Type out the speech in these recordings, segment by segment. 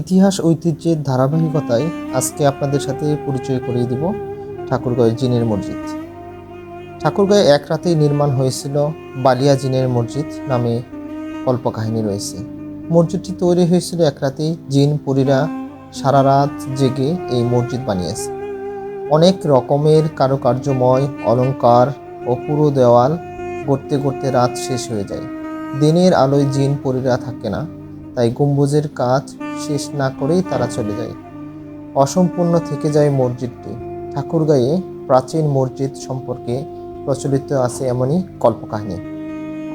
ইতিহাস, ঐতিহ্যের ধারাবাহিকতায় আজকে আপনাদের সাথে পরিচয় করিয়ে দিব ঠাকুরগাঁওয়ের জিনের মসজিদ। ঠাকুরগাঁয়ে এক রাতেই নির্মাণ হয়েছিল বালিয়া জিনের মসজিদ নামে কল্পকাহিনী রয়েছে। মসজিদটি তৈরি হয়েছিল এক রাতেই জিন পুরীরা সারা রাত জেগে এই মসজিদ বানিয়েছে। অনেক রকমের কারুকার্যময় অলংকার ও পুরো দেওয়াল গড়তে গড়তে রাত শেষ হয়ে যায়। দিনের আলোয় জিন পরীরা থাকে না, তাই গম্বুজের কাজ শেষ না করেই তারা চলে যায়। অসম্পূর্ণ থেকে যায় মসজিদটি। ঠাকুরগাঁয়ে প্রাচীন মসজিদ সম্পর্কে প্রচলিত আছে এমনই কল্পকাহিনী।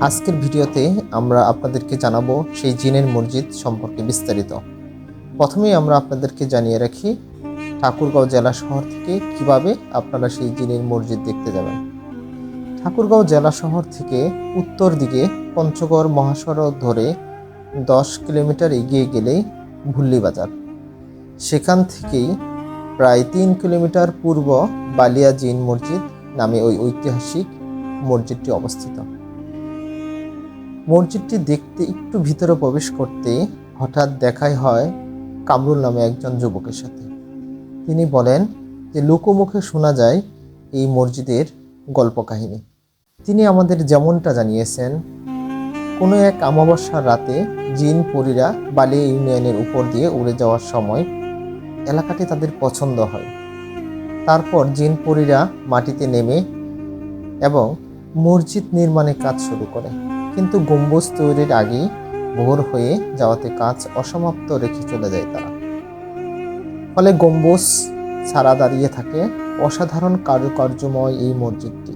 আজকের ভিডিওতে আমরা আপনাদেরকে জানাব সেই জিনের মসজিদ সম্পর্কে বিস্তারিত। প্রথমেই আমরা আপনাদেরকে জানিয়ে রাখি ঠাকুরগাঁও জেলা শহর থেকে কীভাবে আপনারা সেই জিনের মসজিদ দেখতে যাবেন? ঠাকুরগাঁও জেলা শহর থেকে উত্তর দিকে পঞ্চগড় মহাসড়ক ধরে দশ কিলোমিটার এগিয়ে গেলেই ভুল্লি বাজার। সেখান থেকেই প্রায় তিন কিলোমিটার পূর্ব বালিয়া জিন মসজিদ নামে ওই ঐতিহাসিক মসজিদটি অবস্থিত। মসজিদটি দেখতে একটু ভিতরে প্রবেশ করতে হঠাৎ দেখাই হয় কামরুল নামে একজন যুবকের সাথে। তিনি বলেন যে লোকমুখে শোনা যায় এই মসজিদের গল্প কাহিনী তিনি আমাদের যেমনটা জানিয়েছেন, কোনো এক অমাবস্যার রাতে জিন পরীরা বালি ইউনিয়নের উপর দিয়ে উড়ে যাওয়ার সময় এলাকাটি তাদের পছন্দ হয়। তারপর জিন পরীরা মাটিতে নেমে এবং মসজিদ নির্মাণের কাজ শুরু করে। কিন্তু গম্বুজ তৈরির আগেই ভোর হয়ে যাওয়াতে কাজ অসমাপ্ত রেখে চলে যায় তারা। ফলে গম্বুজ ছাড়া দাঁড়িয়ে থাকে অসাধারণ কারুকার্যময় এই মসজিদটি।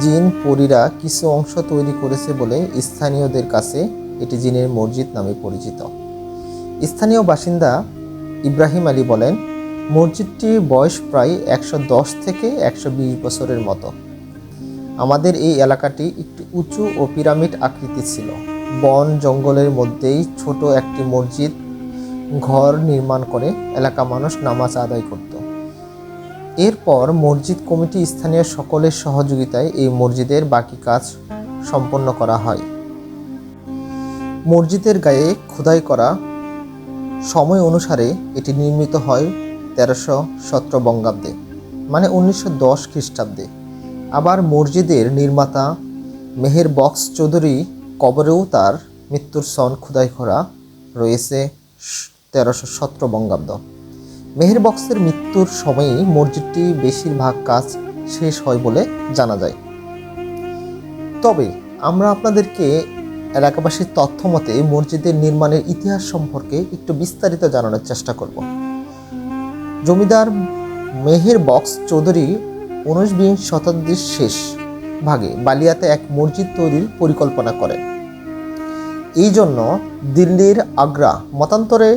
জিন পরীরা কিছু অংশ তৈরি করেছে বলে স্থানীয়দের কাছে এটি জিনের মসজিদ নামে পরিচিত। স্থানীয় বাসিন্দা ইব্রাহিম আলী বলেন, মসজিদটির বয়স প্রায় একশো দশ থেকে একশো বিশ বছরের মতো। আমাদের এই এলাকাটি একটি উঁচু ও পিরামিড আকৃতি ছিল। বন জঙ্গলের মধ্যেই ছোট একটি মসজিদ ঘর নির্মাণ করে এলাকা মানুষ নামাজ আদায় করত। এরপর মসজিদ কমিটি স্থানীয় সকলের সহযোগিতায় এই মসজিদের বাকি কাজ সম্পন্ন করা হয়। মসজিদের গায়ে খোদাই করা সময় অনুসারে এটি নির্মিত হয় তেরোশো সতেরো বঙ্গাব্দে মানে উনিশশো দশ খ্রিস্টাব্দে। আবার মসজিদের নির্মাতা মেহের বক্স চৌধুরী কবরেও তার মৃত্যুর সন খোদাই করা রয়েছে। তেরোশো সতেরো বঙ্গাব্দ। মেহের বক্সের মৃত্যুর সময়ই মসজিদটি বেশিরভাগ কাজ শেষ হয় বলে জানা যায়। তবে আমরা আপনাদেরকে এলাকাবাসীর তথ্য মতে মসজিদের নির্মাণের ইতিহাস সম্পর্কে একটু বিস্তারিত জানানোর চেষ্টা করব। জমিদার মেহের বক্স চৌধুরী ঊনবিংশ শতাব্দীর শেষ ভাগে বালিয়াতে এক মসজিদ তৈরির পরিকল্পনা করেন। এই জন্য দিল্লির আগ্রা, মতান্তরে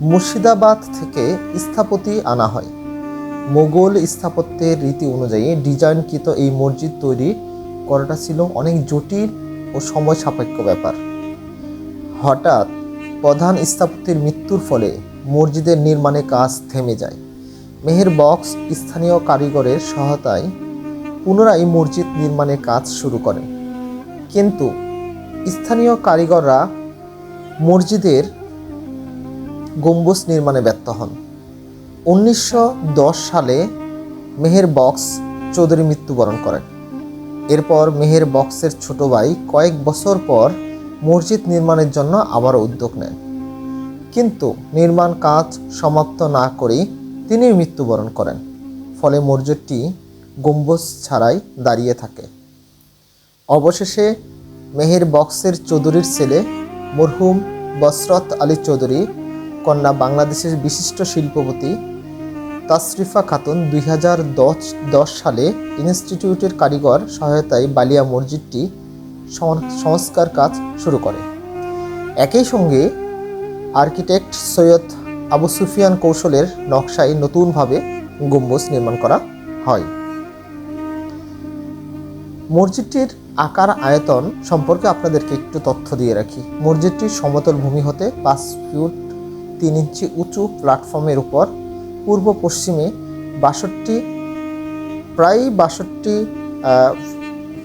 মুর্শিদাবাদ থেকে স্থাপতি আনা হয়। মোগল স্থাপত্যের রীতি অনুযায়ী ডিজাইনকৃত এই মসজিদ তৈরি করাটা ছিল অনেক জটিল ও সময় সাপেক্ষ ব্যাপার। হঠাৎ প্রধান স্থাপত্যের মৃত্যুর ফলে মসজিদের নির্মাণে কাজ থেমে যায়। মেহের বক্স স্থানীয় কারিগরের সহায়তায় পুনরায় মসজিদ নির্মাণের কাজ শুরু করেন। কিন্তু স্থানীয় কারিগররা মসজিদের গম্বুজ নির্মাণে ব্যর্থ হন। উনিশশো দশ সালে মেহের বক্স চৌধুরী মৃত্যুবরণ করেন। এরপর মেহের বক্সের ছোট ভাই কয়েক বছর পর মসজিদ নির্মাণের জন্য আবারও উদ্যোগ নেন। কিন্তু নির্মাণ কাজ সমাপ্ত না করেই তিনি মৃত্যুবরণ করেন। ফলে মসজিদটি গম্বুজ ছাড়াই দাঁড়িয়ে থাকে। অবশেষে মেহের বক্সের চৌধুরীর ছেলে মরহুম বসরত আলী চৌধুরী কন্যা বাংলাদেশের বিশিষ্ট শিল্পপতি তাসরিফা খাতুন দুই দশ সালে ইনস্টিটিউটের কারিগর সহায়তায় বালিয়া মসজিদটি সংস্কার কাজ শুরু করে। একই সঙ্গে আর্কিটেক্ট সৈয়দ আবু সুফিয়ান কৌশলের নকশায় নতুনভাবে গম্বুজ নির্মাণ করা হয়। মসজিদটির আকার আয়তন সম্পর্কে আপনাদেরকে একটু তথ্য দিয়ে রাখি। মসজিদটির সমতল ভূমি হতে পাঁচ ফুট তিন ইঞ্চি উঁচু প্ল্যাটফর্মের উপর পূর্ব পশ্চিমে বাষট্টি, প্রায় বাষট্টি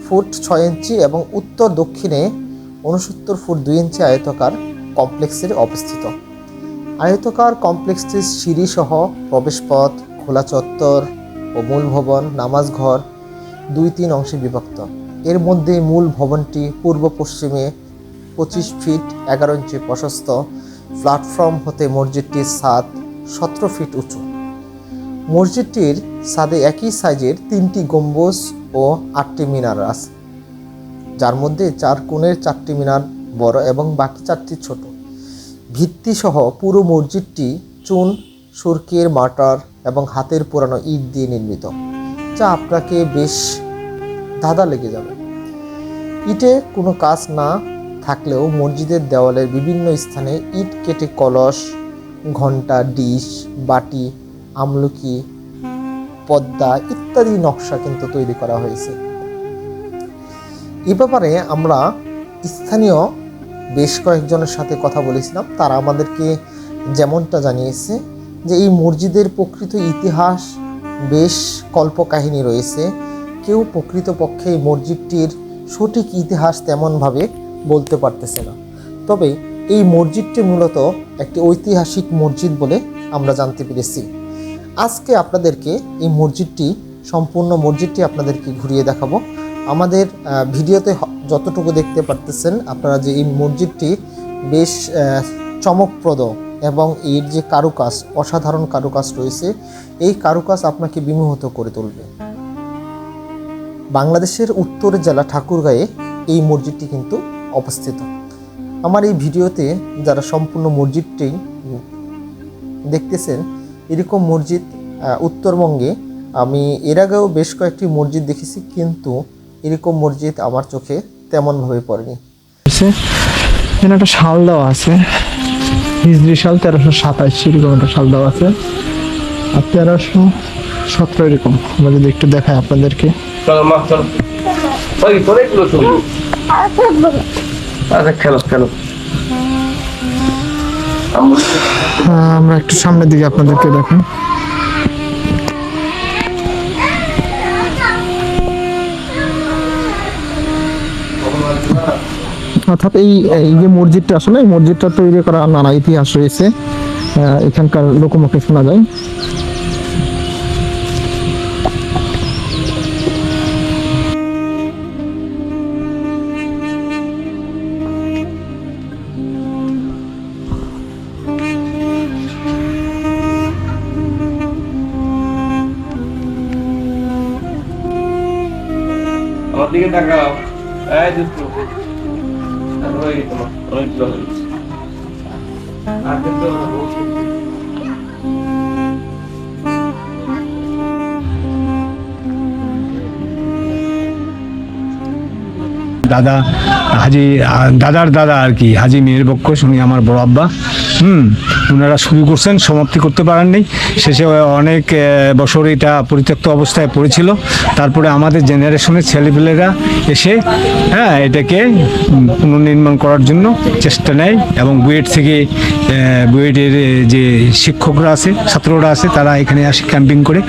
ফুট ছয় ইঞ্চি এবং উত্তর দক্ষিণে উনসত্তর ফুট দুই ইঞ্চি আয়তকার কমপ্লেক্সের অবস্থিত। আয়তকার কমপ্লেক্সটির সিঁড়িসহ প্রবেশপথ, খোলা চত্বর ও মূল ভবন, নামাজ ঘর দুই তিন অংশে বিভক্ত। এর মধ্যে মূল ভবনটি পূর্ব পশ্চিমে পঁচিশ ফিট এগারো ইঞ্চি প্রশস্ত। প্ল্যাটফর্ম হতে মসজিদটির ছাদ সতেরো ফিট উঁচু। মসজিদটির ছাদে একই সাইজের তিনটি গম্বুজ ও আটটি মিনার আছে, যার মধ্যে চার কোণের চারটি মিনার বড় এবং বাকি চারটি ছোট। ভিত্তিসহ পুরো মসজিদটি চুন, সুরকির মাটার এবং হাতের পুরানো ইট দিয়ে নির্মিত, যা আপনাকে বেশ ধাঁধা লেগে যাবে। ইটে কোনো কাজ না থাকলেও মসজিদের দেওয়ালের বিভিন্ন স্থানে ইট কেটে কলস, ঘণ্টা, ডিশ, বাটি, আমলকি, পদ্মা ইত্যাদি নকশা কিন্তু তৈরি করা হয়েছে। এ ব্যাপারে আমরা স্থানীয় বেশ কয়েকজনের সাথে কথা বলেছিলাম। তারা আমাদেরকে যেমনটা জানিয়েছে যে এই মসজিদের প্রকৃত ইতিহাস বেশ কল্পকাহিনী রয়েছে। কেউ প্রকৃতপক্ষে এই মসজিদটির সঠিক ইতিহাস তেমনভাবে বলতে পারতেছে না। তবে এই মসজিদটি মূলত একটি ঐতিহাসিক মসজিদ বলে আমরা জানতে পেরেছি। আজকে আপনাদেরকে এই মসজিদটি, সম্পূর্ণ মসজিদটি আপনাদেরকে ঘুরিয়ে দেখাবো। আমাদের ভিডিওতে যতটুকু দেখতে পারতেছেন, আপনারা যে এই মসজিদটি বেশ চমকপ্রদ এবং এর যে কারুকাজ, অসাধারণ কারুকাজ রয়েছে, এই কারুকাজ আপনাকে বিমোহিত করে তুলবে। বাংলাদেশের উত্তর জেলা ঠাকুরগাঁয়ে এই মসজিদটি কিন্তু অবস্থিত। আমার এই ভিডিওতে যারা সম্পূর্ণ মসজিদটি দেখতেছেন এরকম মসজিদ উত্তরবঙ্গে আমি এর আগেও বেশ কয়েকটি মসজিদ দেখেছি কিন্তু এরকম মসজিদ আমার চোখে তেমনভাবে পড়েনি। আছে এখানে একটা শাল দেওয়া আছে। হিজড়ি সাল তেরোশো সাতাইশ এরকম একটা শাল দেওয়া আছে। আর তেরোশো সতেরো এরকম। আমরা যদি একটু দেখাই আপনাদেরকে। আচ্ছা খেলো আমরা একটু সামনের দিকে আপনাদেরকে দেখাই অর্থাৎ এই এই যে মসজিদটা আসলে, এই মসজিদটা তৈরি করা নানা ইতিহাস রয়েছে। এখানকার লোকমুখে শোনা যায়। দিকে তাকাও। এই দুষ্টু। আর হয়ে গেছে মা অনেকগুলো হয়ে আর কিন্তু দাদা, হাজি দাদার দাদা আর কি, হাজি মেয়ের পক্ষ শুনি আমার বড় আব্বা। হুম ওনারা শুরু করছেন সমাপ্তি করতে পারেননি শেষে অনেক বছর এটা পরিত্যক্ত অবস্থায় পড়েছিল তারপরে আমাদের জেনারেশনের ছেলেপেলেরা এসে হ্যাঁ এটাকে পুনর্নির্মাণ করার জন্য চেষ্টা নেয় এবং বুয়েট থেকে বুয়েটের যে শিক্ষকরা আছে ছাত্ররা আছে তারা এখানে আসে ক্যাম্পিং করে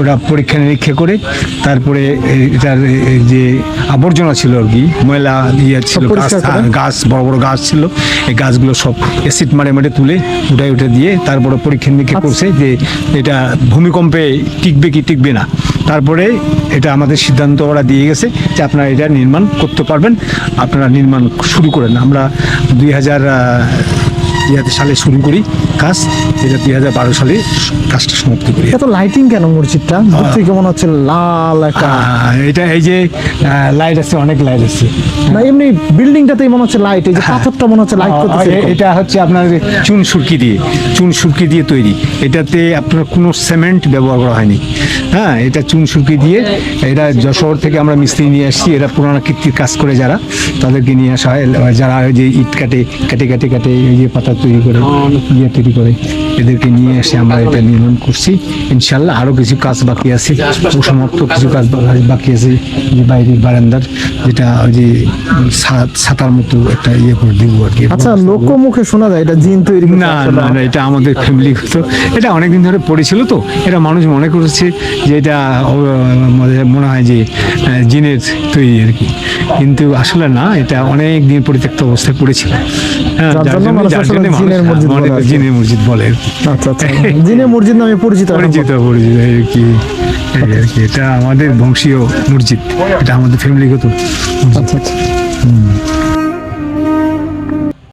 ওরা পরীক্ষা নিরীক্ষা করে তারপরে এটার যে আবর্জনা ছিল আর কি ময়লা ইয়ে ছিল গাছ? হ্যাঁ, গাছ বড় বড় গাছ ছিল এই গাছগুলো সব অ্যাসিড মারে মারে তুলে উঠাই উঠে দিয়ে তারপরে পরীক্ষা নিরীক্ষা করছে যে এটা ভূমিকম্পে টিকবে কি টিকবে না। তারপরে এটা আমাদের সিদ্ধান্ত ওরা দিয়ে গেছে যে আপনারা এটা নির্মাণ করতে পারবেন। আপনারা নির্মাণ শুরু করেন। আমরা দুই হাজার ইয়াতে সালে শুরু করি কাজ এটা দুই হাজার বারো সালে কাজটা সমাপ্ত করি। এত লাইটিং কেন মসজিদটা? থেকে মনে হচ্ছে? লাল একটা এটা এই যে লাইট আছে অনেক লাইট আছে। না এমনি বিল্ডিংটাতেই মনে হচ্ছে লাইট এই যে পাথরটা মনে হচ্ছে লাইট করতেছে এটা হচ্ছে আপনার চুন সুরকি দিয়ে চুন সুরকি দিয়ে তৈরি। এটাতে আপনার কোনো সিমেন্ট ব্যবহার করা হয়নি। হ্যাঁ এটা চুন সুরকি দিয়ে এটা যশোর থেকে আমরা মিস্ত্রি নিয়ে আসছি। এরা পুরানো কীর্তির কাজ করে যারা তাদেরকে নিয়ে আসা হয়। যারা ওই যে ইট কাটে কেটে কেটে কেটে এই যে পাতা তৈরি করে ইয়েতে তৈরি করে। এদেরকে নিয়ে এসে আমরা এটা নির্মাণ করছি। ইনশাল্লাহ আরও কিছু কাজ বাকি আছে। সমাপ্ত কিছু কাজ বাকি আছে যে বাইরের বারান্দার যেটা ওই যে ছাতার মতো একটা ইয়ে করে দিব আর কি। আচ্ছা লোকমুখে শোনা যায় এটা জিন তৈরি না না না এটা আমাদের ফ্যামিলি হতো এটা অনেকদিন ধরে পড়েছিল তো। এটা মানুষ মনে করেছে যে এটা মনে- মনে হয় যে আহ, জিনের তৈরি আর কি। কিন্তু আসলে না এটা অনেক দিন পরিত্যক্ত অবস্থায় পড়েছিল। হ্যাঁ, যার যার জন্য জিনের মসজিদ বলে করে কি। জিনের মসজিদ বলে। আচ্ছা আচ্ছা। জিনে মসজিদ নামে পরিচিত। পরিচিত পরিচিত এই কি এটা আমাদের বংশীয় মসজিদ। এটা আমাদের ফ্যামিলিগত আচ্ছা আচ্ছা।